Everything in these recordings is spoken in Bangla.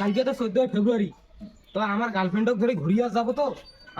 কালকে তো চোদ্দই ফেব্রুয়ারি। তো আমার গার্লফ্রেন্ডক ধরে ঘুরিয়ে যাব তো।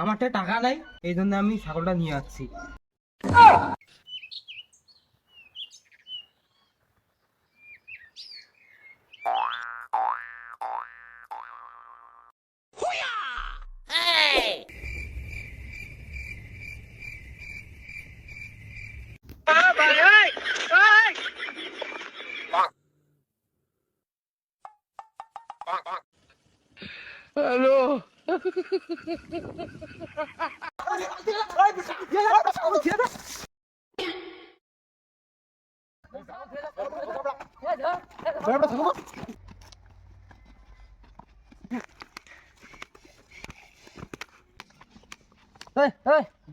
আমারটা টাকা নাই এই জন্য আমি ছাগলটা নিয়ে আসছি। এই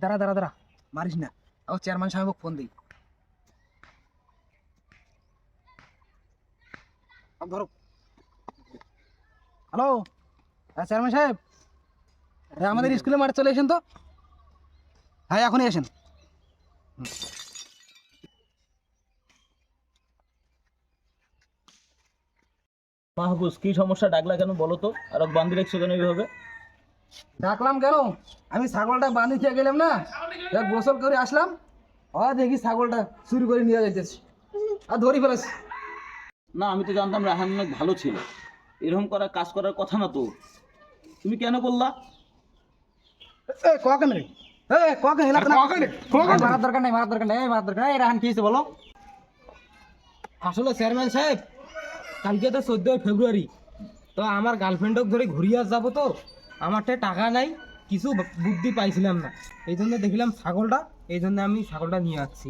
দাঁড়া দাঁড়া দাঁড়া। মারিস না। ও চেয়ারম্যান সাহেবকে ফোন দিই। ধরো হ্যালো? হ্যাঁ চেয়ারম্যান সাহেব? হ্যাঁ আমাদের স্কুলে মাঠে চলে এসেন তো? হ্যাঁ এখনই আসেন। মাহবুস কি সমস্যা? ডাকলা কেন? বলো তো। আর বান্ধি রাখছো কেন এইভাবে? ডাকলাম কেন? আমি ছাগলটা বাঁধি খেয়ে গেলাম না। এক গোসল করে আসলাম। ও দেখি ছাগলটা চুরি করে নিয়ে যাইতেছি। আর ধরি ফেলেছি। না আমি তো জানতাম রাহান অনেক ভালো ছিল। এরকম করা কাজ করার কথা না তো। তুমি কেন করলা কখন রে হেলা মারার দরকার নেই মারার দরকার নেই। এই মারার দরকার নেই। এই রাহান কি বলো? আসলে চেয়ারম্যান সাহেব কালকে তো চোদ্দই ফেব্রুয়ারি। তো আমার গার্লফ্রেন্ডক ধরে ঘুরিয়ে যাব তো। আমারটা টাকা নাই কিছু বুদ্ধি পাইছিলাম না। এই জন্য দেখলাম ছাগলটা এই জন্য আমি ছাগলটা নিয়ে আসছি।